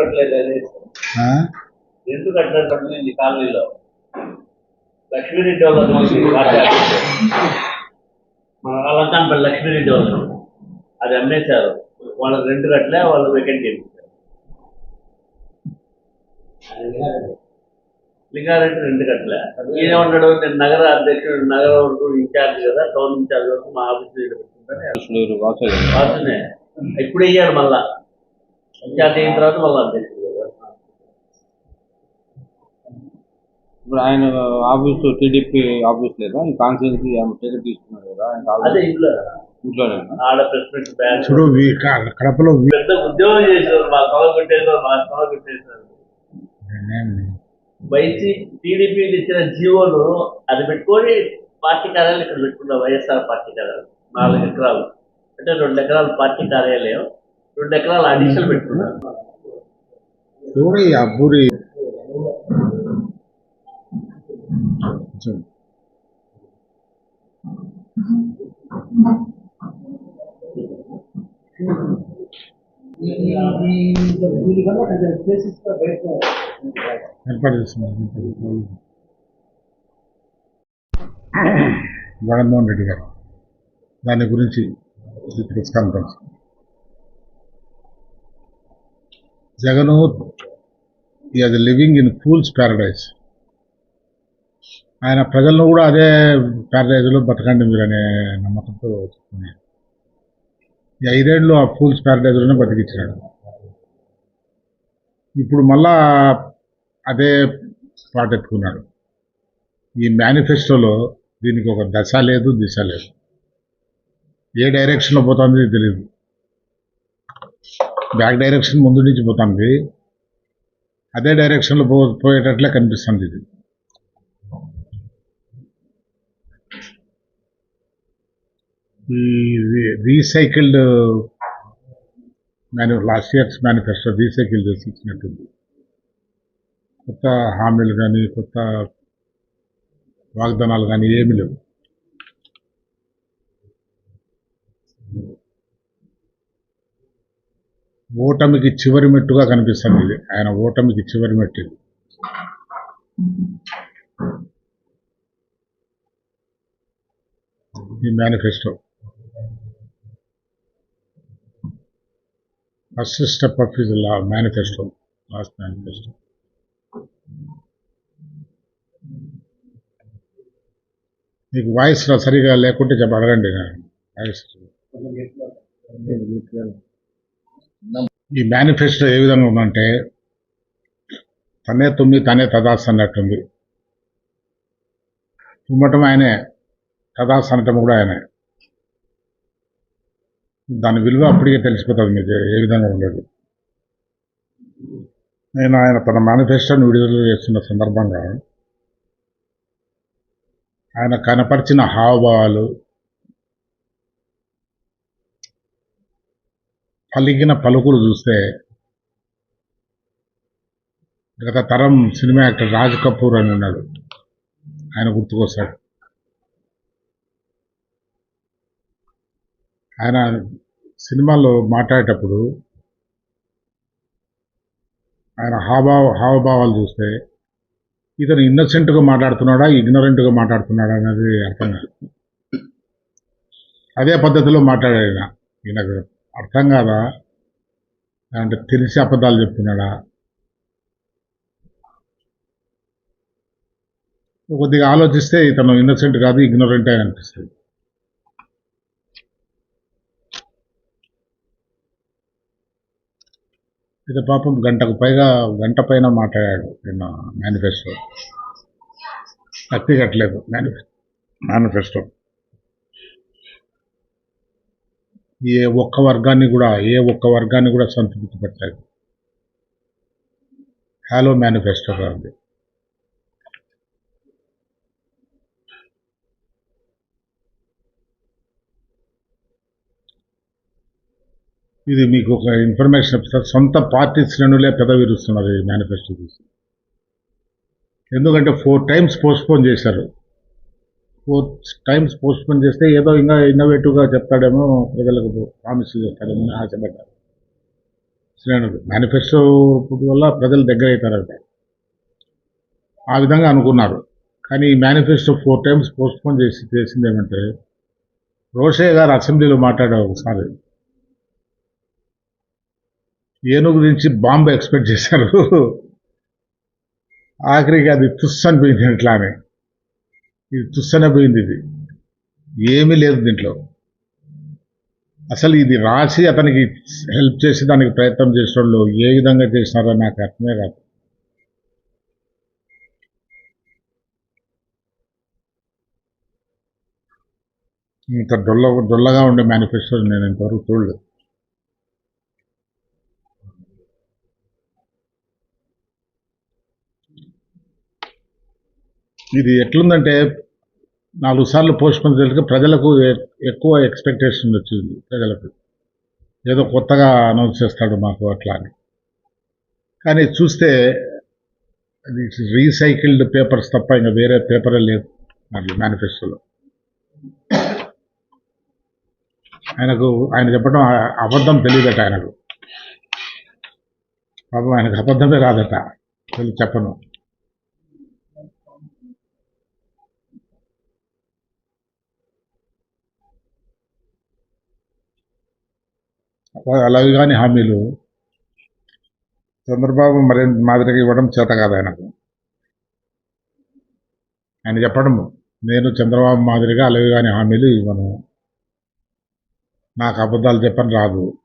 కట్టలేదు? ఎందుకు కట్టలేదు పడుతుంది కాలనీలో. లక్ష్మీరెడ్డి మన అలంకాన్పల్లి లక్ష్మీరెడ్డి వాళ్ళు అది అమ్మేశారు. వాళ్ళకి రెండు కట్టలే వాళ్ళు వెకెంట్ చేయించారు లింగారెడ్డి రెండు కట్టలే. ఈయన ఉన్నాడు నేను నగర అధ్యక్షుడు నగర వరకు ఇన్ఛార్జ్ కదా టౌన్ ఇన్ఛార్జ్ వరకు మా ఆఫీస్ వాసునే. ఇప్పుడు వేయాడు మళ్ళా. ఇన్ఛార్జ్ అయిన తర్వాత మళ్ళీ అధ్యక్షుడు కదా. ఇప్పుడు ఆయన ఆఫీస్ టీడీపీ ఆఫీస్ లేదా? ఈ కాన్స్టిట్యూన్సీ టికెట్ తీసుకున్నాడు కదా ఆయన అదే ఆల్రెడీ ఇంట్లో. ఇంట్లోనే ఆడ ప్రెస్ మీట్ బ్యాంక్ చూడు వీ- క- కడపలో వీ- పెద్ద ఉద్యోగం చేశారు మా తల కొట్టేశారు మా తల కొట్టేశారు వైసీ టీడీపీ ఇచ్చిన జీవోను అది పెట్టుకొని పార్టీ కార్యాలయం ఇక్కడ పెట్టుకున్నాం వైఎస్ఆర్ పార్టీ కార్యాలయం. నాలుగు ఎకరాలు. అంటే రెండు ఎకరాలు పార్టీ కార్యాలయం. రెండు ఎకరాలు అడిషన్ పెట్టుకున్నారు. చూడు ఈ ఏర్పాటు చేస్తున్నారు. జగన్మోహన్ రెడ్డి గారు దాని గురించి press conference. Jagan is living in fool's paradise ఆయన ప్రజలను కూడా అదే ప్యారడైజ్లో బతకండి మీరు అనే నమ్మకంతో చెప్తున్నాను ఈ ఐదేళ్ళు ఆ ఫూల్స్ ప్యారడైజ్లోనే బతికించాడు ఇప్పుడు మళ్ళా అదే పాట ఎత్తుకున్నాడు. ఈ మేనిఫెస్టోలో దీనికి ఒక దశ లేదు దిశ లేదు. ఏ డైరెక్షన్లో పోతుంది తెలియదు బ్యాక్ డైరెక్షన్ ముందు నుంచి పోతుంది. అదే డైరెక్షన్లో పో పోయేటట్లే కనిపిస్తుంది ఇది. ఈ రీసైకిల్డ్ మేను లాస్ట్ ఇయర్స్ మేనిఫెస్టో రీసైకిల్ చేసి ఇచ్చినట్టుంది. కొత్త హామీలు కానీ కొత్త వాగ్దానాలు కానీ ఏమీ లేవు. ఓటమికి చివరి మెట్టుగా కనిపిస్తుంది ఇది. ఆయన ఓటమికి చివరి మెట్టు ఇది. ఈ manifesto. First step of is law manifesto. Last manifesto. మీకు వాయిస్ సరిగా లేకుంటే చెప్ప అడగండి. వాయిస్. ఈ మేనిఫెస్టో ఏ విధంగా ఉందంటే తనే తుమ్మి తనే తదాస్ అన్నట్టుంది. తుమ్మటం ఆయనే తదాస్ అనటం కూడా ఆయనే. దాని విలువ అప్పటికే తెలిసిపోతుంది మీకు ఏ విధంగా ఉండదు. నేను ఆయన తన మేనిఫెస్టోని విడుదల చేస్తున్న సందర్భంగా ఆయన కనపరిచిన హావభావాలు పలికిన పలుకులు చూస్తే గత తరం సినిమా యాక్టర్ రాజ్ కపూర్ అని ఉన్నాడు. ఆయన గుర్తుకొస్తాడు. ఆయన సినిమాలో మాట్లాడేటప్పుడు ఆయన హావభావ హావభావాలు చూస్తే ఇతను ఇన్నసెంట్గా మాట్లాడుతున్నాడా ఇగ్నరెంట్గా మాట్లాడుతున్నాడా అనేది అర్థం కాదు. అదే పద్ధతిలో మాట్లాడాడు ఈయన. ఈయనకు అర్థం కాదా? అంటే తెలిసి అబద్ధాలు చెప్తున్నాడా? కొద్దిగా ఆలోచిస్తే ఇతను ఇన్నోసెంట్ కాదు ఇగ్నోరెంటే అనిపిస్తుంది. ఇది పాపం గంటకు పైగా గంట పైన మాట్లాడాడు నిన్న మేనిఫెస్టో అత్తి కట్టలేదు. మేనిఫెస్టో మేనిఫెస్టో ఏ ఒక్క వర్గాన్ని కూడా ఏ ఒక్క వర్గాన్ని కూడా సంతృప్తి పెట్టలేదు హలో మేనిఫెస్టో కాదు ఇది మీకు ఒక ఇన్ఫర్మేషన్ ఇస్తారు సొంత పార్టీ శ్రేణులే పెదవిరుస్తున్నారు ఈ మేనిఫెస్టో చూసి. ఎందుకంటే ఫోర్ టైమ్స్ పోస్ట్పోన్ చేశారు. టైమ్స్ పోస్ట్పోన్ చేస్తే ఏదో ఇంకా ఇన్నోవేటివ్గా చెప్తాడేమో ప్రజలకు ప్రామిస్ చేస్తాడేమో ఆశపడ్డారు. శ్రేణులు మేనిఫెస్టో వల్ల ప్రజలు దగ్గర అవుతారట ఆ విధంగా అనుకున్నారు. కానీ ఈ మేనిఫెస్టో ఫోర్ టైమ్స్ పోస్ట్పోన్ చేసి చేసింది ఏమంటే రోషయ్య గారు అసెంబ్లీలో మాట్లాడారు ఒకసారి. ఏనుగు నుంచి బాంబు ఎక్స్పెక్ట్ చేశారు. ఆఖరికి అది తుస్సు అనిపించింది ఇట్లానే ఇది తుస్సనే పోయింది ఇది. ఏమీ లేదు దీంట్లో. అసలు ఇది రాసి అతనికి హెల్ప్ చేసి దానికి ప్రయత్నం చేసిన వాళ్ళు ఏ విధంగా చేసినారో నాకు అర్థమే కాదు ఇంత డొల్ల డొల్లగా ఉండే మేనిఫెస్టోని నేను ఇంతవరకు చూడలేదు. ఇది ఎట్లుందంటే నాలుగు సార్లు పోస్ట్ పోన్ చేస్తే ప్రజలకు ఎ- ఎక్కువ ఎక్స్పెక్టేషన్ వచ్చింది ప్రజలకు. ఏదో కొత్తగా అనౌన్స్ చేస్తాడు మాకు అట్లా అని. కానీ చూస్తే అది రీసైకిల్డ్ పేపర్స్ తప్ప ఇంకా వేరే పేపరే లేదు దాంట్లో మేనిఫెస్టోలో ఆయనకు ఆయన చెప్పడం అబద్ధం తెలియదట ఆయనకు. పాపం ఆయనకు అబద్ధమే రాదట. చెప్పను. అలాగే కానీ హామీలు. చంద్రబాబు మరి మాదిరిగా ఇవ్వడం చేత కాదు ఆయనకు. ఆయన చెప్పడము నేను చంద్రబాబు మాదిరిగా అలాగే కానీ హామీలు ఇవ్వను. నాకు అబద్ధాలు చెప్పని రాదు.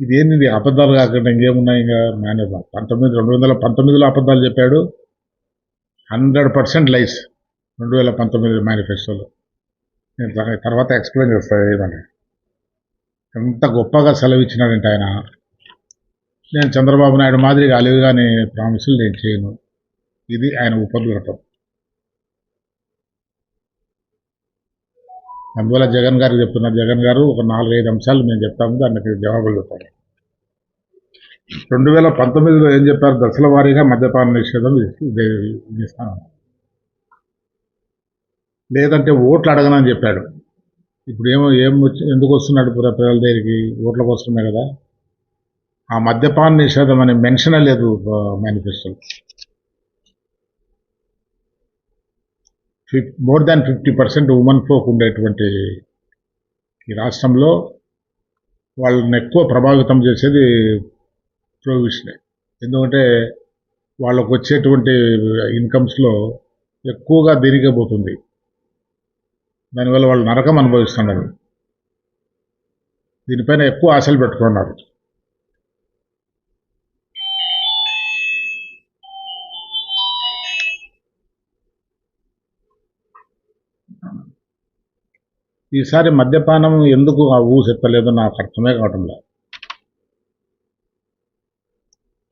ఇదేంది ఇది అబద్ధాలు కాకుండా ఇంకేమున్నాయి ఇంకా? మేనే పంతొమ్మిది రెండు వందల పంతొమ్మిదిలో అబద్ధాలు చెప్పాడు. హండ్రెడ్ పర్సెంట్ లైఫ్ రెండు వేల పంతొమ్మిది మేనిఫెస్టోలో. నేను తర్వాత ఎక్స్ప్లెయిన్ చేస్తాను ఏమని. ఎంత గొప్పగా సెలవు ఇచ్చినాడంటే ఆయన. నేను చంద్రబాబు నాయుడు మాదిరిగా అలివిగానే ప్రామిసులు నేను చేయను. ఇది ఆయన ఉపద్రతం అందువల్ల జగన్ గారికి చెప్తున్నారు జగన్ గారు ఒక నాలుగైదు అంశాలు మేము చెప్తాము దానికి జవాబులు చెప్పాలి రెండు వేల పంతొమ్మిదిలో ఏం చెప్పారు? దశల వారీగా మద్యపాన నిషేధం ఇస్తాను లేదంటే ఓట్లు అడగనని చెప్పాడు. ఇప్పుడు ఏమో ఏం వచ్చి ఎందుకు వస్తున్నాడు పురా ప్రజల దగ్గరికి? ఓట్ల కోసమే కదా. ఆ మద్యపాన నిషేధం అనే మెన్షన్ లేదు మేనిఫెస్టోలో ఫిఫ్ more than fifty percent women folk ఉండేటువంటి ఈ రాష్ట్రంలో వాళ్ళని ఎక్కువ ప్రభావితం చేసేది ప్రొవిషనే ఎందుకంటే వాళ్ళకు వచ్చేటువంటి ఇన్కమ్స్లో ఎక్కువగా దీనికే దానివల్ల వాళ్ళు నరకం అనుభవిస్తున్నారు దీనిపైన ఎక్కువ ఆశలు పెట్టుకున్నారు. ఈసారి మద్యపానం ఎందుకు ఆ ఊ చెప్పలేదు నాకు అర్థమే కావటంలా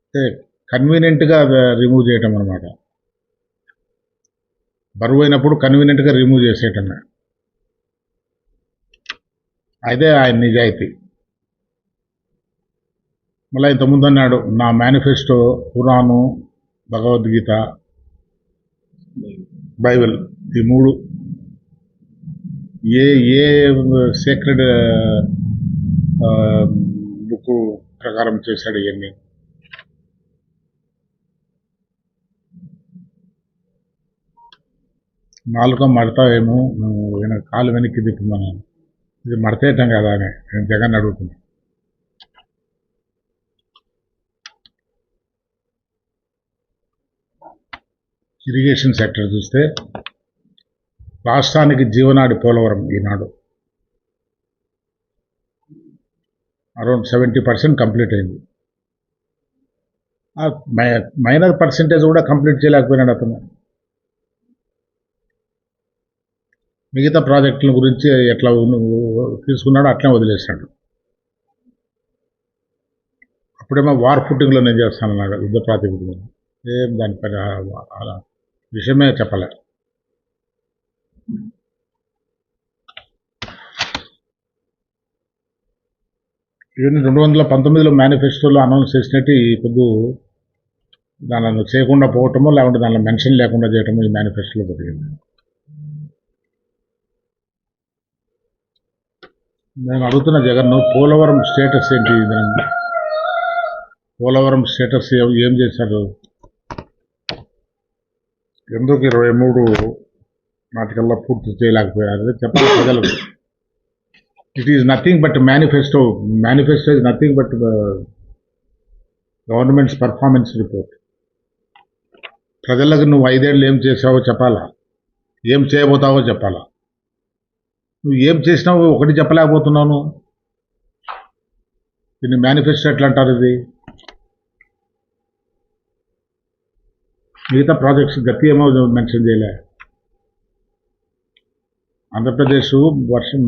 అంటే కన్వీనియంట్గా రిమూవ్ చేయటం అనమాట బరువు అయినప్పుడు కన్వీనియంట్గా రిమూవ్ చేసేయటమే. అదే ఆయన నిజాయితీ. మళ్ళీ ఇంతకుముందు అన్నాడు నా మేనిఫెస్టో పురాణం భగవద్గీత బైబిల్ ఈ మూడు. ఏ ఏ సీక్రెడ్ బుక్ ప్రకారం చేశాడు ఇవన్నీ? నాలుక మడతావేమో నువ్వు ఈయన కాలు వెనక్కి తిప్పమన్నాను ఇది మడతేయటం కదా అని నేను జగన్ అడుగుతున్నా. ఇరిగేషన్ సెక్టర్ చూస్తే రాష్ట్రానికి జీవనాడి పోలవరం ఈనాడు. అరౌండ్ సెవెంటీ పర్సెంట్ కంప్లీట్ అయింది. మై- మైనర్ పర్సెంటేజ్ కూడా కంప్లీట్ చేయలేకపోయినాడు అతను. మిగతా ప్రాజెక్టుల గురించి ఎట్లా తీసుకున్నాడో అట్లే వదిలేసాడు అప్పుడేమో వార్ ఫుట్టింగ్లో నేను చేస్తానన్నాడు యుద్ధ ప్రాతిపదికన. ఏం దానిపైన అలా విషయమే చెప్పలే. ఇవన్నీ రెండు వందల పంతొమ్మిదిలో మేనిఫెస్టోలో అనౌన్స్ చేసినట్టు ఈ పొద్దు దానిలో చేయకుండా పోవటమో లేకుంటే దానిలో మెన్షన్ లేకుండా చేయటమో ఈ మేనిఫెస్టోలో జరిగింది. నేను అడుగుతున్న జగన్ పోలవరం స్టేటస్ ఏంటి దాన్ని పోలవరం స్టేటస్ ఏం చేశారు ఎందుకు ఇరవై మూడు నాటికల్లా పూర్తి చేయలేకపోయారు? చెప్పాలి ప్రజలకు. It is nothing but manifesto manifesto is nothing but government's performance report ప్రజలకు నువ్వు ఐదేళ్ళు ఏం చేసావో చెప్పాలా? ఏం చేయబోతావో చెప్పాలా? నువ్వు ఏం చేసినావు ఒకటి చెప్పలేకపోతున్నాను. దీన్ని మేనిఫెస్టో ఎట్లా అంటారు ఇది? మిగతా ప్రాజెక్ట్స్ గతి ఏమో మెన్షన్ చేయలే. ఆంధ్రప్రదేశ్ వర్షం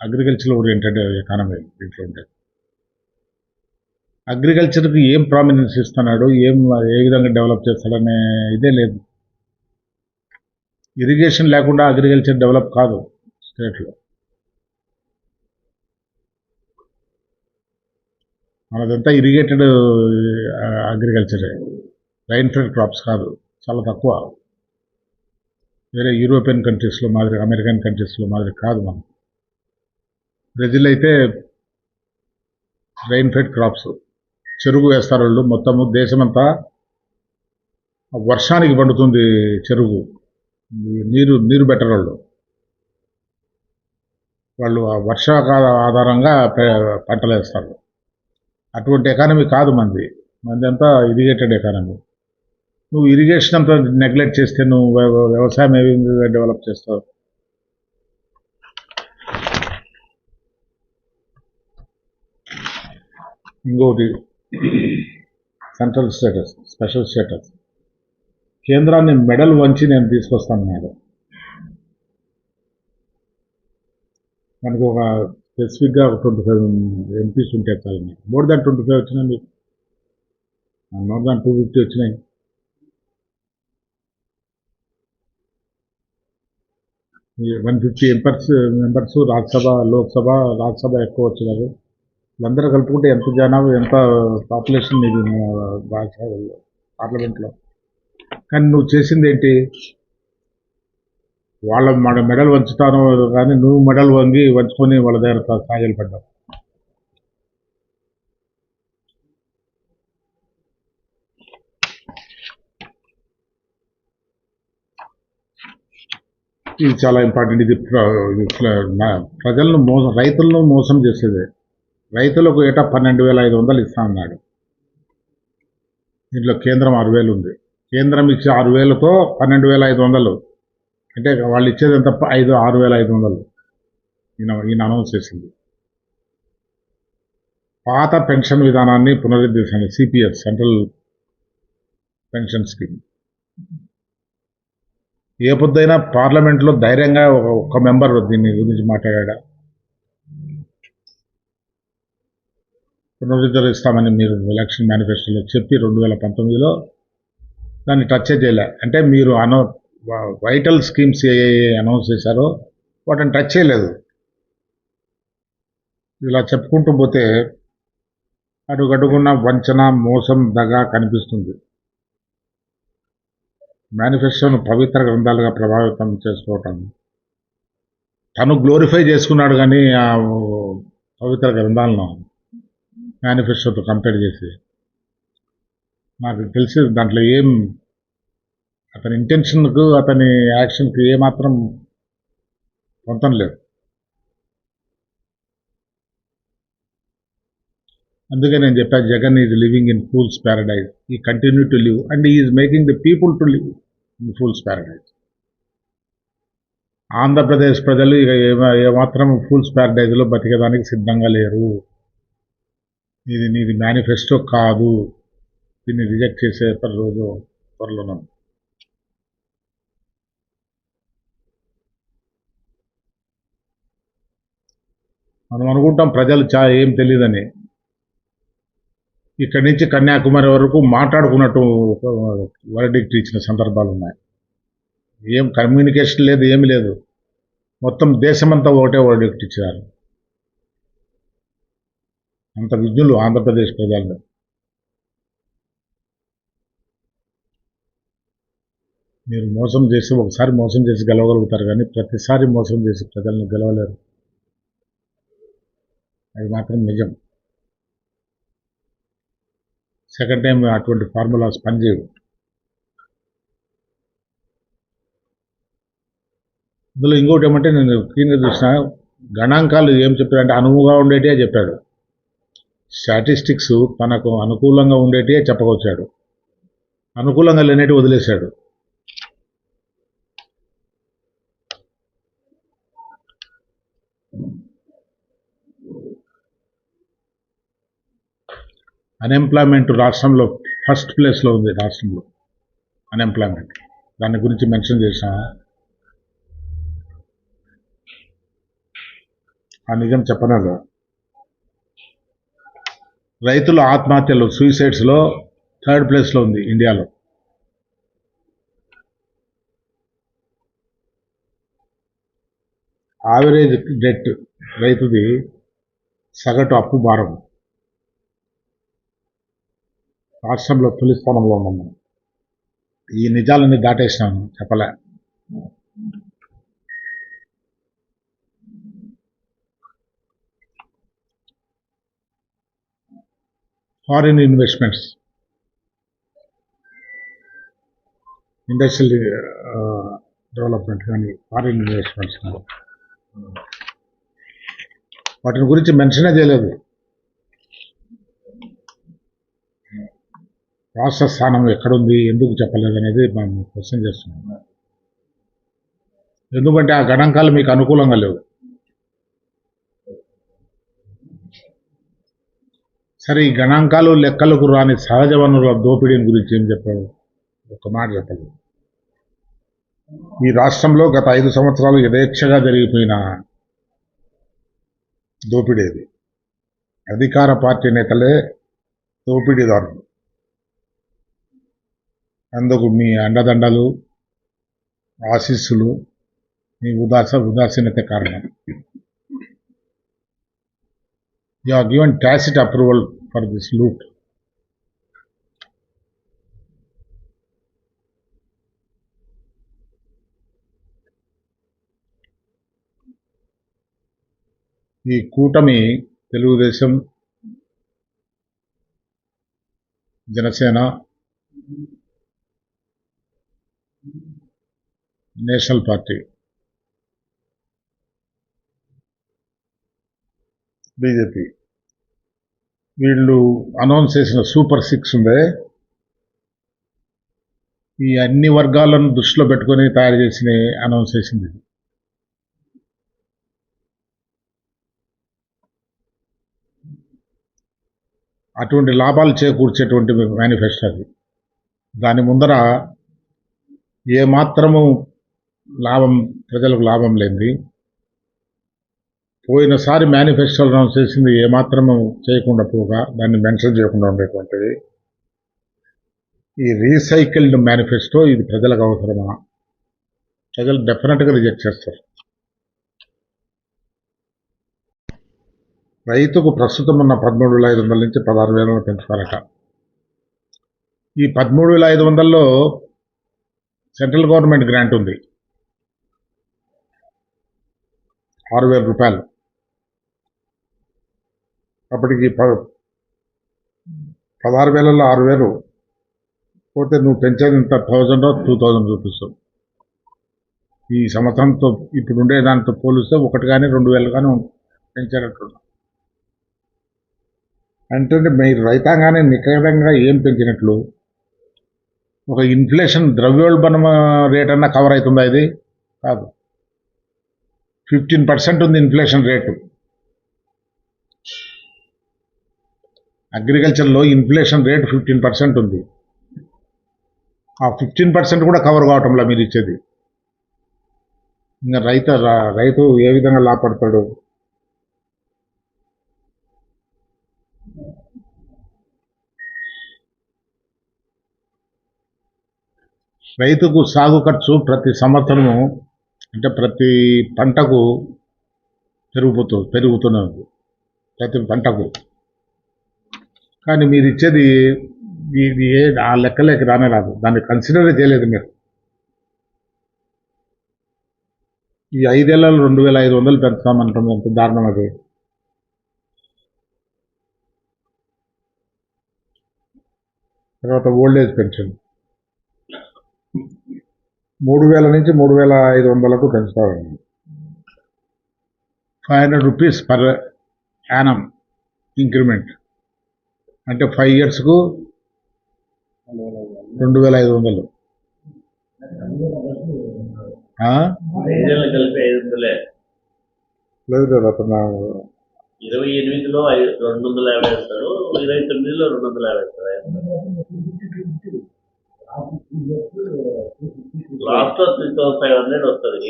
అగ్రికల్చర్ ఓరియంటెడ్ ఎకానమీ దీంట్లో ఉంటుంది అగ్రికల్చర్కి ఏం ప్రామినెన్స్ ఇస్తున్నాడు? ఏం ఏ విధంగా డెవలప్ చేస్తాడనే ఇదే లేదు. ఇరిగేషన్ లేకుండా అగ్రికల్చర్ డెవలప్ కాదు స్టేట్లో. మనదంతా ఇరిగేటెడ్ అగ్రికల్చరే. రైన్ ఫెడ్ క్రాప్స్ కాదు చాలా తక్కువ. వేరే యూరోపియన్ కంట్రీస్లో మాదిరి అమెరికన్ కంట్రీస్లో మాదిరి కాదు మనం. బ్రెజిల్ అయితే రైన్ ఫెడ్ క్రాప్స్. చెరుకు వేస్తారు వాళ్ళు. మొత్తము దేశమంతా వర్షానికి పండుతుంది చెరుకు. నీరు నీరు బెటర్ వాళ్ళు వాళ్ళు ఆ వర్షాకాల ఆధారంగా పంటలు వేస్తారు. అటువంటి ఎకానమీ కాదు మంది. మంది అంతా ఇరిగేటెడ్ ఎకానమీ. నువ్వు ఇరిగేషన్ అంతా నెగ్లెక్ట్ చేస్తే నువ్వు వ్యవసాయం ఏ విధంగా డెవలప్ చేస్తావు? ఇంకొకటి సెంట్రల్ స్టేటస్ స్పెషల్ స్టేటస్. కేంద్రాన్ని మెడల్ వంచి నేను తీసుకొస్తాను మేడం. మనకు ఒక స్పెసిఫిక్గా ఒక ట్వంటీ ఫైవ్ ఎంపీస్ ఉంటే చాలు మీకు మోర్ దాన్ ట్వంటీ ఫైవ్ వచ్చినాయి మీకు మోర్ దాన్ టూ ఫిఫ్టీ వచ్చినాయి. వన్ ఫిఫ్టీ ఎంపర్స్ మెంబర్స్ రాజ్యసభ లోక్సభ రాజ్యసభ ఎక్కువ వచ్చినారు. వీళ్ళందరూ కలుపుకుంటే ఎంత జనాభా ఎంత పాపులేషన్ ఇది రాజ్యసభలో పార్లమెంట్లో? కానీ నువ్వు చేసింది ఏంటి వాళ్ళ మన మెడల్ వంచుతాను కానీ నువ్వు మెడల్ వంగి వంచుకొని వాళ్ళ దగ్గర సా- సాగిలు పడ్డావు. ఇది చాలా ఇంపార్టెంట్. ఇది ప్ర- ప్రజలను మోసం రైతులను మోసం చేసేదే. రైతులకు ఏటా పన్నెండు వేల ఐదు వందలు ఇస్తా అన్నాడు. దీంట్లో కేంద్రం ఆరు వేలు ఉంది. కేంద్రం ఇచ్చే ఆరు వేలతో పన్నెండు వేల ఐదు వందలు. అంటే వాళ్ళు ఇచ్చేది ఎంత? ఐదు ఆరు వేల ఐదు వందలు. ఈయన ఈయన అనౌన్స్ చేసింది. పాత పెన్షన్ విధానాన్ని పునరుద్ధరించండి సిపిఎస్ సెంట్రల్ పెన్షన్ స్కీమ్. ఏ పొద్దైనా పార్లమెంట్లో ధైర్యంగా ఒక- ఒక మెంబర్ దీని గురించి మాట్లాడా పునరుద్ధరిస్తామని మీరు ఎలక్షన్ మేనిఫెస్టోలో చెప్పి రెండు వేల పంతొమ్మిదిలో దాన్ని టచ్ చేయలే. అంటే మీరు అనౌ వైటల్ స్కీమ్స్ ఏ అనౌన్స్ చేశారో వాటిని టచ్ చేయలేదు ఇలా చెప్పుకుంటూ పోతే అడుగడుగున్న వంచన మోసం దగ కనిపిస్తుంది. మేనిఫెస్టోను పవిత్ర గ్రంథాలుగా ప్రభావితం చేసుకోవటం. తను గ్లోరిఫై చేసుకున్నాడు కానీ ఆ పవిత్ర గ్రంథాలను మేనిఫెస్టోతో కంపేర్ చేసి. నాకు తెలిసి దాంట్లో ఏం అతని ఇంటెన్షన్కు అతని యాక్షన్కు ఏమాత్రం పొంతం లేదు. అందుకే నేను చెప్పాను Jagan is living in fool's paradise ఈ continue to live and is making the people to live in fool's paradise Andhra Pradesh ప్రజలు ఇక ఏమ- ఏమాత్రం ఫూల్స్ ప్యారడైజ్లో బతికేదానికి సిద్ధంగా లేరు. ఇది నీది మేనిఫెస్టో కాదు. దీన్ని రిజెక్ట్ చేసే ప- రోజు త్వరలోనే మనం అనుకుంటాం ప్రజలు చా ఏం తెలియదని ఇక్కడి నుంచి కన్యాకుమారి వరకు మాట్లాడుకున్నట్టు వరడిక్ట్ ఇచ్చిన సందర్భాలు ఉన్నాయి. ఏం కమ్యూనికేషన్ లేదు ఏమి లేదు. మొత్తం దేశమంతా ఒకటే వరడిక్ట్ ఇచ్చారు. అంత విజ్ఞులు ఆంధ్రప్రదేశ్ ప్రజలు. మీరు మోసం చేసి ఒకసారి మోసం చేసి గెలవగలుగుతారు కానీ ప్రతిసారి మోసం చేసి ప్రజలను గెలవలేరు. అది మాత్రం నిజం. సెకండ్ టైం అటువంటి ఫార్ములాస్ పనిచేయవు. ఇందులో ఇంకోటి ఏమంటే నేను క్లీన్గా చూసిన గణాంకాలు ఏం చెప్పారంటే అనువుగా ఉండేటే చెప్పాడు. స్టాటిస్టిక్స్ తనకు అనుకూలంగా ఉండేటే చెప్పకొచ్చాడు. అనుకూలంగా లేనేటి వదిలేశాడు. అన్ఎంప్లాయ్మెంట్ రాష్ట్రంలో ఫస్ట్ ప్లేస్లో ఉంది రాష్ట్రంలో. అన్ఎంప్లాయ్మెంట్ దాని గురించి మెన్షన్ చేసిన ఆ నిజం చెప్పనరు? రైతుల ఆత్మహత్యలు సూసైడ్స్లో థర్డ్ ప్లేస్లో ఉంది ఇండియాలో. యావరేజ్ డెట్ రైతుది సగటు అప్పు భారం. రాష్ట్రంలో తొలి స్థానంలో ఉన్నాం మనం ఈ నిజాలన్నీ దాటేసినాను చెప్పలే. ఫారిన్ ఇన్వెస్ట్మెంట్స్ ఇండస్ట్రియల్ డెవలప్మెంట్ కానీ ఫారిన్ ఇన్వెస్ట్మెంట్స్ కానీ. వాటిని గురించి మెన్షనే చేయలేదు. రాష్ట్ర స్థానం ఎక్కడుంది ఎందుకు చెప్పలేదు అనేది మనం క్వశ్చన్ చేస్తున్నాం. ఎందుకంటే ఆ గణాంకాలు మీకు అనుకూలంగా లేవు. సరే ఈ గణాంకాలు లెక్కలకు రాని సహజ వనరుల దోపిడీని గురించి ఏం చెప్పావు? ఒక మాట చెప్పలేదు ఈ రాష్ట్రంలో గత ఐదు సంవత్సరాలు యథేచ్ఛగా జరిగిపోయిన దోపిడీ అది అధికార పార్టీ నేతలే దోపిడీదారులు. అందుకు మీ అండదండలు ఆశీస్సులు మీ ఉదాస ఉదాసీనత కారణం. You are given tacit approval for this loot ఈ కూటమి Telugu Desam Janasena national party. BJP. వీళ్ళు అనౌన్స్ చేసిన సూపర్ సిక్స్ ఉందే. ఈ అన్ని వర్గాలను దృష్టిలో పెట్టుకొని తయారు చేసిన అనౌన్స్ చేసింది ఇది. అటువంటి లాభాలు చేకూర్చేటువంటి మేనిఫెస్టో అది. దాని ముందర ఏ మాత్రము లాభం ప్రజలకు లాభం లేనిది. పోయినసారి మేనిఫెస్టో అనౌన్స్ చేసింది ఏమాత్రము చేయకుండా పోగా దాన్ని మెన్షన్ చేయకుండా ఉండేటువంటిది. ఈ రీసైకిల్డ్ మేనిఫెస్టో ఇది ప్రజలకు అవసరమా? ప్రజలు డెఫినెట్గా రిజెక్ట్ చేస్తారు. రైతుకు ప్రస్తుతం ఉన్న పదమూడు వేల ఐదు వందల నుంచి పదహారు వేలను పెంచుతారట ఈ పదమూడు వేల ఐదు వందల్లో సెంట్రల్ గవర్నమెంట్ గ్రాంట్ ఉంది. ఆరు వేల రూపాయలు. అప్పటికి ప పదహారు వేలలో ఆరు వేలు పోతే నువ్వు పెంచేది ఇంత థౌజండ్ టూ థౌజండ్ రూపీస్. ఈ సంవత్సరంతో ఇప్పుడు ఉండే దాంతో పోలిస్తే ఒకటి కానీ రెండు వేలు కానీ పెంచేటట్టున్నా అంటే మీరు రైతాంగాన్ని నికరంగా ఏం పెంచినట్లు? ఒక ఇన్ఫ్లేషన్ ద్రవ్యోల్బణం రేట్ అన్నా కవర్ అవుతుందా ఇది? కాదు. ఫిఫ్టీన్ పర్సెంట్ ఉంది ఇన్ఫ్లేషన్ రేటు. అగ్రికల్చర్లో ఇన్ఫ్లేషన్ రేట్ ఫిఫ్టీన్ పర్సెంట్ ఉంది. ఆ ఫిఫ్టీన్ పర్సెంట్ కూడా కవర్ కావటంలా మీరు ఇచ్చేది. ఇంకా రైతు రైతు ఏ విధంగా లాభపడతాడు? రైతుకు సాగు ఖర్చు ప్రతి సంవత్సరము అంటే ప్రతి పంటకు పెరుగుతూ పెరుగుతున్నది. ప్రతి పంటకు. కానీ మీరు ఇచ్చేది ఇది ఏ ఆ లెక్కలేక రానే రాదు దాన్ని కన్సిడర్ చేయలేదు మీరు. ఈ ఐదేళ్ళలో రెండు వేల ఐదు వందలు పెంచుతామంటాం ఎంత దారుణం అది. తర్వాత ఓల్డ్ ఏజ్ పెన్షన్ మూడు వేల నుంచి మూడు వేల ఐదు వందలకు పెంచుతారండి five hundred rupees per annum increment. అంటే ఫైవ్ ఇయర్స్కు రెండు వేల ఐదు వందలు. ఆ? ఐదేళ్ళు కలిపి ఐదు వందలే. లేదు లేదు అతను ఇరవై ఎనిమిదిలో ఐదు రెండు వందల యాభై వేస్తాడు ఇరవై తొమ్మిదిలో రెండు వందల యాభై last three thousand five hundred వస్తుంది.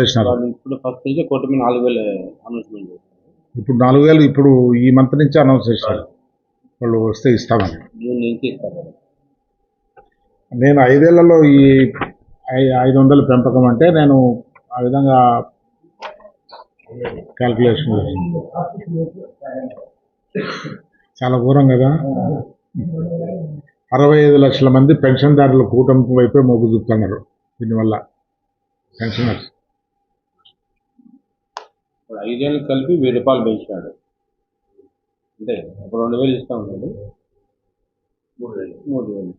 చేసినారు? ఇప్పుడు ఫస్ట్ నుంచి కోటి మీద నాలుగు వేలు అనౌన్స్మెంట్ ఇప్పుడు నాలుగు వేలు ఇప్పుడు ఈ మంత్ నుంచి అనౌన్స్ చేశారు వాళ్ళు వస్తే ఇస్తామని. జూన్ నుంచి ఇస్తారు. నేను ఐదేళ్ళలో ఈ ఐదు వందలు పెంపకం అంటే నేను ఆ విధంగా క్యాల్కులేషన్. చాలా ఘోరం కదా? అరవై ఐదు లక్షల మంది పెన్షన్దారుల కూటమి వైపే మొగ్గు చూపుతున్నారు. దీనివల్ల పెన్షనర్స్. ఇప్పుడు ఐదేళ్ళు కలిపి వెయ్యి రూపాయలు పెంచినాడు. అంతే అప్పుడు రెండు వేలు ఇస్తా ఉన్నాడు. మూడు వేలు మూడు వేలు.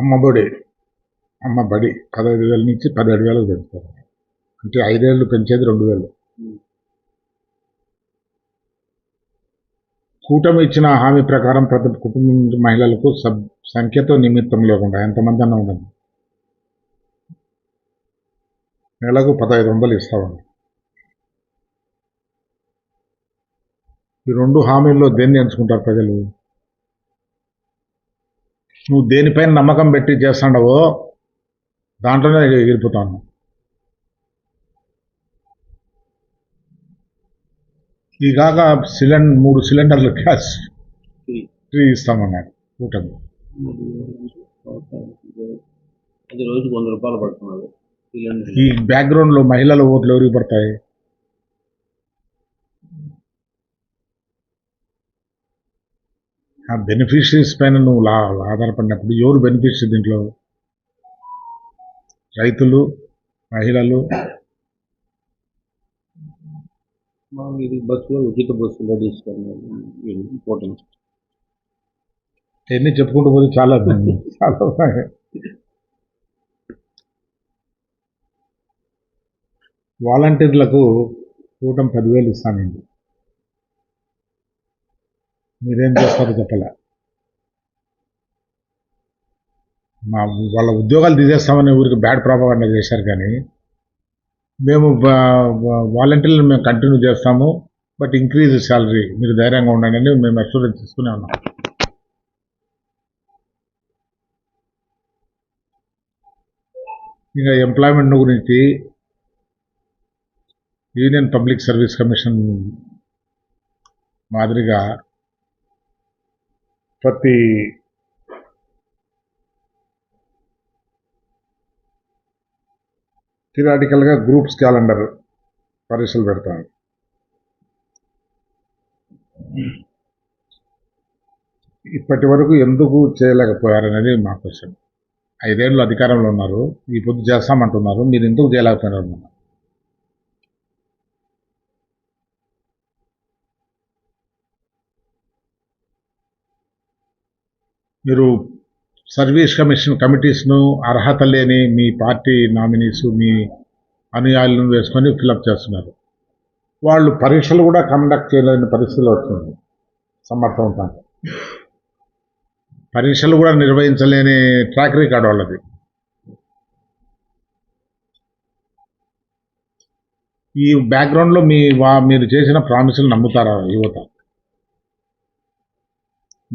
అమ్మ బడి అమ్మ బడి పదహైదు వేల నుంచి పదిహేడు వేలకు పెంచుతారు. అంటే ఐదేళ్ళు పెంచేది రెండు వేలు. కూటమి ఇచ్చిన హామీ ప్రకారం ప్రతి కుటుంబం మహిళలకు సబ్ సంఖ్యతో నిమిత్తం లేకుండా ఎంతమంది అన్న ఉండదు నెలకు పదహైదు వందలు ఇస్తామండి. ఈ రెండు హామీల్లో దేన్ని ఎంచుకుంటారు ప్రజలు? నువ్వు దేనిపైన నమ్మకం పెట్టి చేస్తాడవో దాంట్లోనే ఎగిరిపోతాను. ఈ కాక సిలిండర్ మూడు సిలిండర్లు గ్యాస్ ఫ్రీ. ఇస్తామన్నారు కూటమి. అది రోజుకి వంద రూపాయలు పడుతున్నారు. సిలిండర్ ఈ బ్యాక్గ్రౌండ్లో మహిళల ఓట్లు ఎవరికి పడతాయి? ఆ బెనిఫిషరీస్ పైన నువ్వు లా ఆధారపడినప్పుడు ఎవరు బెనిఫిషరీ దీంట్లో? రైతులు మహిళలు ఇది బస్సులో ఉచిత బస్సులో తీసుకున్నారు ఇంపార్టెంట్ ఎన్ని చెప్పుకుంటూ పోతే చాలా చాలా. వాలంటీర్లకు కూటమి పదివేలు ఇస్తానండి. మీరేం చేస్తారో చెప్పలే. మా వాళ్ళ ఉద్యోగాలు తీసేస్తామని ఊరికి బ్యాడ్ ప్రాపగాండా చేశారు కానీ మేము వాలంటీర్లు మేము కంటిన్యూ చేస్తాము బట్ ఇంక్రీజ్ శాలరీ మీరు ధైర్యంగా ఉండండి అని మేము అష్యూరెన్స్ తీసుకునే ఉన్నాం. ఇంకా ఎంప్లాయ్మెంట్ గురించి యూనియన్ పబ్లిక్ సర్వీస్ కమిషన్ మాదిరిగా ప్రతి థిరాటికల్గా గ్రూప్స్ క్యాలెండర్ పరీక్షలు పెడతాను ఇప్పటి వరకు ఎందుకు చేయలేకపోయారనేది మా క్వశ్చన్ ఐదేళ్ళు అధికారంలో ఉన్నారు. ఈ పొద్దు చేస్తామంటున్నారు. మీరు ఎందుకు చేయలేకపోయినారు మీరు సర్వీస్ కమిషన్ కమిటీస్ను అర్హత లేని మీ పార్టీ నామినీస్ మీ అనుయాయులను వేసుకొని ఫిలప్ చేస్తున్నారు. వాళ్ళు పరీక్షలు కూడా కండక్ట్ చేయలేని పరిస్థితులు వస్తుంది సమర్థవంతంగా. పరీక్షలు కూడా నిర్వహించలేని ట్రాక్ రికార్డ్ వాళ్ళది. ఈ బ్యాక్గ్రౌండ్లో మీ వా మీరు చేసిన ప్రామిసులు నమ్ముతారా యువత?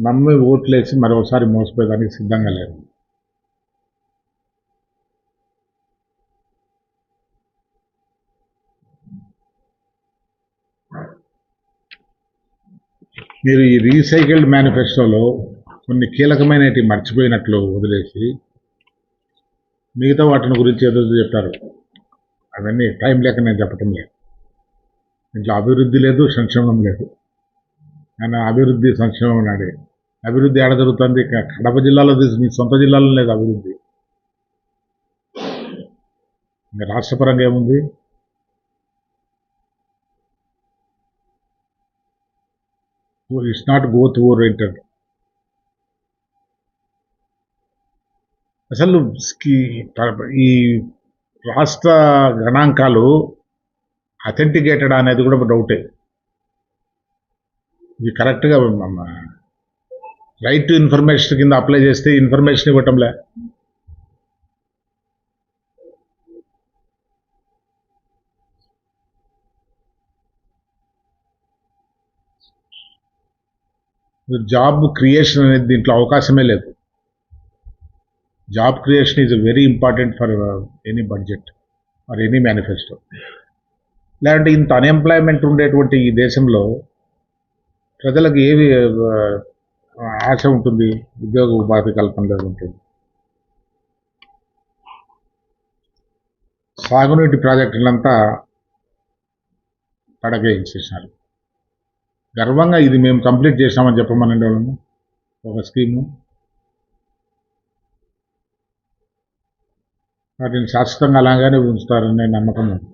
నమ్మి ఓట్లేసి మరొకసారి మోసపోయేదానికి సిద్ధంగా లేదు మీరు ఈ రీసైకిల్డ్ మేనిఫెస్టోలో కొన్ని కీలకమైనవి మర్చిపోయినట్లు వదిలేసి మిగతా వాటిని గురించి ఏదో చెప్పారు. అవన్నీ టైం లేక నేను చెప్పటం లేదు. ఇంట్లో అభివృద్ధి లేదు సంక్షేమం లేదు. ఆయన అభివృద్ధి సంక్షేమం నాడే అభివృద్ధి ఏడ జరుగుతుంది? కడప జిల్లాలో తీసి మీ సొంత జిల్లాలో లేదు అభివృద్ధి. ఇంకా రాష్ట్రపరంగా ఏముంది? ఇట్స్ నాట్ గోత్ ఓరియంటెడ్ అసలు ఈ రాష్ట్ర గణాంకాలు అథెంటికేటెడ్ అనేది కూడా డౌటే. ఇవి కరెక్ట్గా రైట్ టు ఇన్ఫర్మేషన్ కింద అప్లై చేస్తే ఇన్ఫర్మేషన్ ఇవ్వటంలే. జాబ్ క్రియేషన్ అనేది దీంట్లో అవకాశమే లేదు. Job creation is very important for any budget or any manifesto లేదంటే ఇంత అన్ఎంప్లాయ్మెంట్ ఉండేటువంటి ఈ దేశంలో ప్రజలకు ఏవి uh, ఆశ ఉంటుంది ఉద్యోగ ఉపాధి కల్పన లేదు ఉంటుంది సాగునీటి ప్రాజెక్టులంతా పడగేయించేసినారు గర్వంగా ఇది మేము కంప్లీట్ చేసామని చెప్పమనండి వాళ్ళము ఒక స్కీము. వాటిని శాశ్వతంగా అలాగానే ఉంచుతారనే నమ్మకం ఉంది.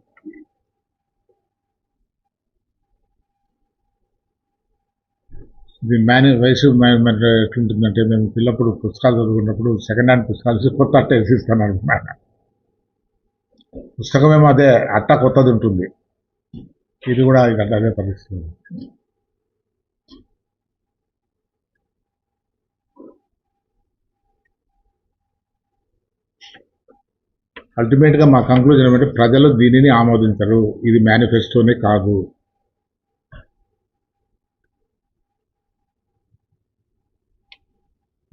ఇది మేనే వయసు మేనేజ్మెంట్ ఎట్లుంటుందంటే మేము పిల్లప్పుడు పుస్తకాలు చదువుకున్నప్పుడు సెకండ్ హ్యాండ్ పుస్తకాలు ఇచ్చి కొత్త అట్ట వేసిస్తాను అనుకున్నాను పుస్తకమేమో అదే అట్ట కొత్తది ఉంటుంది. ఇది కూడా ఇది అదే పరిస్థితి. అల్టిమేట్గా మా కంక్లూజన్ ఏమంటే ప్రజలు దీనిని ఆమోదించరు. ఇది మేనిఫెస్టోనే కాదు.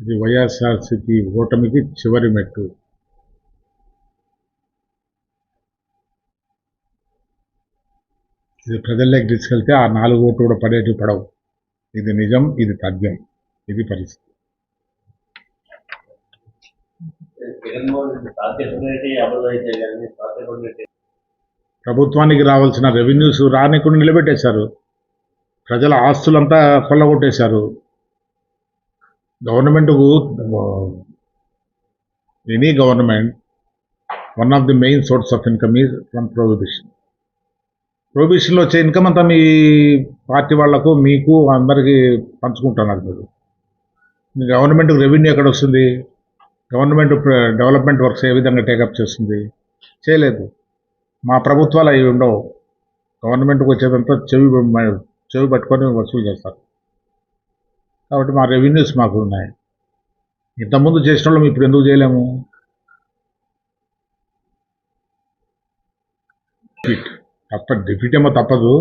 ఇది వైఎస్ఆర్సీపీ ఓటమికి చివరి మెట్టు. ఇది ప్రజల్లోకి తీసుకెళ్తే ఆ నాలుగు ఓట్లు కూడా పడేటి పడవు. ఇది నిజం ఇది తథ్యం ఇది పరిస్థితి. ప్రభుత్వానికి రావాల్సిన రెవెన్యూస్ రానికుండా నిలబెట్టేశారు. ప్రజల ఆస్తులంతా కొల్లగొట్టేశారు. గవర్నమెంట్కు any government one of the main source of income is from prohibition ప్రొహిబిషన్లో వచ్చే ఇన్కమ్ అంతా మీ పార్టీ వాళ్ళకు మీకు అందరికీ పంచుకుంటున్నారు మీరు. మీ గవర్నమెంట్కి రెవెన్యూ ఎక్కడ వస్తుంది? గవర్నమెంట్ డెవలప్మెంట్ వర్క్స్ ఏ విధంగా టేకప్ చేస్తుంది? చేయలేదు. మా ప్రభుత్వాలు అవి ఉండవు. గవర్నమెంట్కి వచ్చేదంతా చెవి చెవి పట్టుకొని వసూలు చేస్తారు. కాబట్టి మా రెవెన్యూస్ మాకు ఉన్నాయి ఇంతకుముందు చేసిన వాళ్ళం ఇప్పుడు ఎందుకు చేయలేము? డిఫిట్ తప్ప డిఫిట్ ఏమో తప్పదు.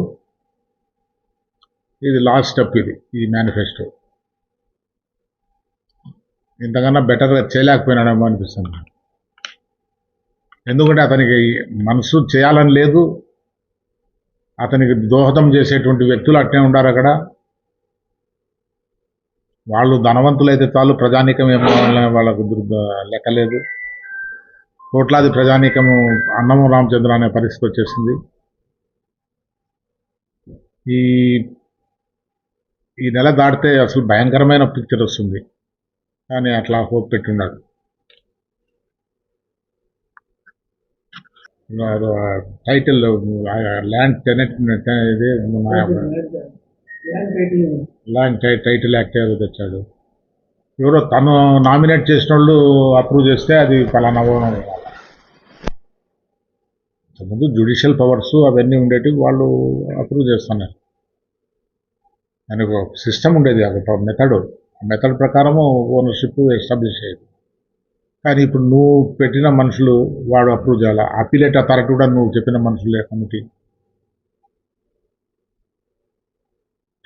ఇది లాస్ట్ స్టెప్ ఇది ఈ మేనిఫెస్టో ఇంతకన్నా బెటర్గా చేయలేకపోయినాడేమో అనిపిస్తుంది. ఎందుకంటే అతనికి మనసు చేయాలని లేదు. అతనికి దోహదం చేసేటువంటి వ్యక్తులు అట్నే ఉండారు అక్కడ. వాళ్ళు ధనవంతులైతే చాలు ప్రజానీకం ఏమో వాళ్ళకు దుర్ద లెక్కలేదు. కోట్లాది ప్రజానీకము అన్నము రామచంద్ర అనే పరిస్థితి వచ్చేసింది. ఈ ఈ నెల దాటితే అసలు భయంకరమైన పిక్చర్ వస్తుంది. కానీ అట్లా హోప్ పెట్టున్నాడు టైటిల్ ల్యాండ్ టెనెట్ ఇది ల్యాండ్ టైటిల్ యాక్ట్ ఏదో తెచ్చాడు. ఎవరో తను నామినేట్ చేసిన వాళ్ళు అప్రూవ్ చేస్తే అది ఫలానా ముందు జ్యుడిషియల్ పవర్స్ అవన్నీ ఉండేటివి వాళ్ళు అప్రూవ్ చేస్తున్నారు. దానికి ఒక సిస్టమ్ ఉండేది ఒక మెథడ్ ఆ మెథడ్ ప్రకారము ఓనర్షిప్ ఎస్టాబ్లిష్ అయ్యేది. కానీ ఇప్పుడు నువ్వు పెట్టిన మనుషులు వాడు అప్రూవ్ చేయాలి? అపిలేట్ అథారిటీ కూడా నువ్వు చెప్పిన మనుషులే కమిటీ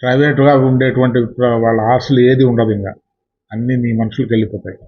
ప్రైవేట్గా ఉండేటువంటి వాళ్ళ ఆస్తులు ఏది ఉండదు ఇంకా. అన్నీ నీ మనుషులకు వెళ్ళిపోతాయి.